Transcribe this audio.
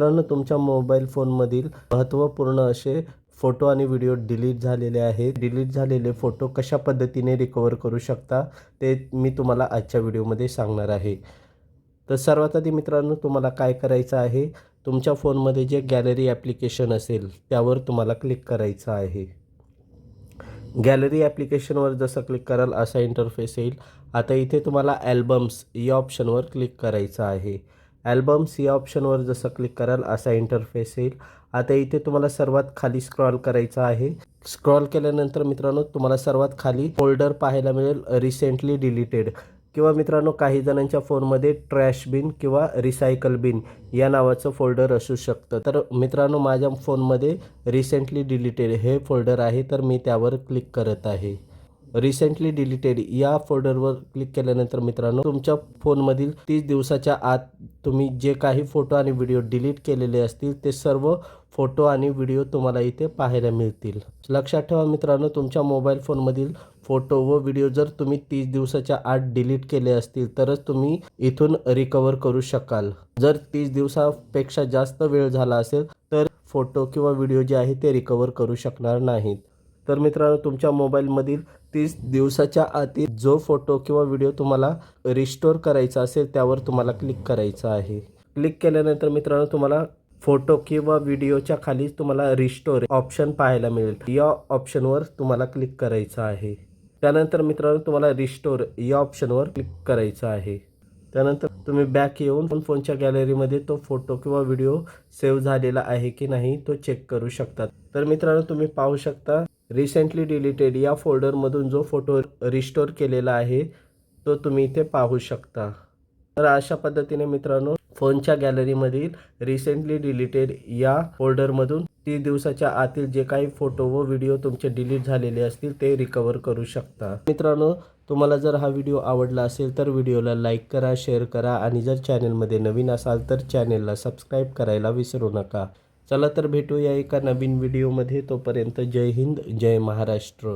मित्रांनो तुमच्या मोबाईल फोनमधील महत्त्वपूर्ण असे फोटो आणि व्हिडिओ डिलीट झालेले आहेत. डिलीट झालेले फोटो कशा पद्धतीने रिकवर करू शकता ते मी तुम्हाला आजच्या व्हिडिओमध्ये सांगणार आहे. तर सर्वात आधी मित्रांनो तुम्हाला काय करायचं आहे? तुमच्या फोनमध्ये जे गॅलरी ॲप्लिकेशन असेल त्यावर तुम्हाला क्लिक करायचं आहे. गॅलरी ॲप्लिकेशनवर जसं क्लिक कराल असा इंटरफेस येईल. आता इथे तुम्हाला ॲल्बम्स या ऑप्शनवर क्लिक करायचं आहे. ॲल्बम्स या ऑप्शनवर जसं क्लिक कराल असा इंटरफेस येईल. आता इथे तुम्हाला सर्वात खाली स्क्रॉल करायचं आहे. स्क्रॉल केल्यानंतर मित्रांनो तुम्हाला सर्वात खाली फोल्डर पाहायला मिळेल रिसेंटली डिलीटेड किंवा मित्रांनो काही जणांच्या फोनमध्ये ट्रॅश बिन किंवा रिसायकल बिन या नावाचं फोल्डर असू शकतं. तर मित्रांनो माझ्या फोनमध्ये रिसेंटली डिलीटेड हे फोल्डर आहे तर मी त्यावर क्लिक करत आहे. रिसेंटली डिलीटेड या फोल्डरवर क्लिक केल्यानंतर मित्रांनो तुमच्या फोनमधील तीस दिवसाच्या आत तुम्ही जे काही फोटो आणि व्हिडिओ डिलीट केलेले असतील ते सर्व फोटो आणि व्हिडिओ तुम्हाला इथे पाहायला मिळतील. लक्षात ठेवा मित्रांनो तुमच्या मोबाईल फोनमधील फोटो व व्हिडिओ जर तुम्ही तीस दिवसाच्या आत डिलीट केले असतील तरच तुम्ही इथून रिकवर करू शकाल. जर तीस दिवसापेक्षा जास्त वेळ झाला असेल तर फोटो किंवा व्हिडिओ जे आहे ते रिकवर करू शकणार नाहीत. तर मित्रांनो तुमच्या मोबाईलमधील तीस दिवसाच्या आतील जो फोटो किंवा व्हिडिओ तुम्हाला रिस्टोर करायचा असेल त्यावर तुम्हाला क्लिक करायचं आहे. क्लिक केल्यानंतर मित्रांनो तुम्हाला फोटो किंवा व्हिडिओच्या खाली तुम्हाला रिस्टोर ऑप्शन पाहायला मिळेल. या ऑप्शनवर तुम्हाला क्लिक करायचं आहे. त्यानंतर मित्रांनो तुम्हाला रिस्टोर या ऑप्शनवर क्लिक करायचं आहे. त्यानंतर तुम्ही बॅक येऊन फोनच्या गॅलरीमध्ये तो फोटो किंवा व्हिडिओ सेव्ह झालेला आहे की नाही तो चेक करू शकतात तर मित्रांनो तुम्ही पाहू शकता रिसेंटली डिलीटेड या फोल्डरमधून जो फोटो रिस्टोर केलेला आहे तो तुम्ही इथे पाहू शकता. तर अशा पद्धतीने मित्रांनो फोनच्या गॅलरीमधील रिसेंटली डिलीटेड या फोल्डरमधून तीस दिवसाच्या आतील जे काही फोटो व व्हिडिओ तुमचे डिलीट झालेले असतील ते रिकवर करू शकता. मित्रांनो तुम्हाला जर हा व्हिडिओ आवडला असेल तर व्हिडिओला लाईक करा शेअर करा आणि जर चॅनलमध्ये नवीन असाल तर चॅनेलला सबस्क्राईब करायला विसरू नका. चला तर भेटूया एका नवीन व्हिडिओमध्ये. तोपर्यंत जय हिंद जय महाराष्ट्र.